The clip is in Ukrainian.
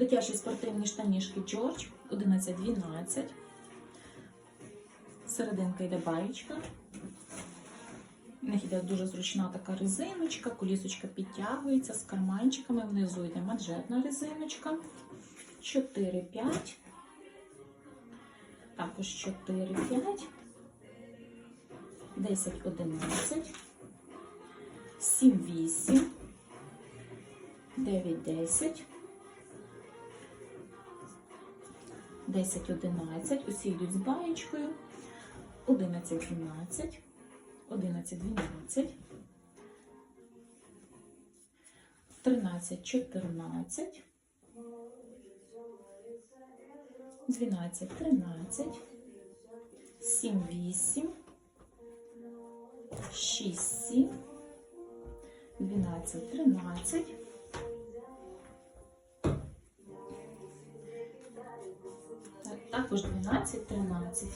Дитячі спортивні штанішки George 11-12. Серединка йде баєчка. У них йде дуже зручна така резиночка, колісочка підтягується з карманчиками. Внизу йде маджетна резиночка. 4-5. Також 4-5. 10-11. 7-8. 9-10. 10-11. Усі йдуть з баєчкою. 11-12. 11-12. 13-14. 12-13. 7-8. 6-7. 12-13. Так, Також 12-13.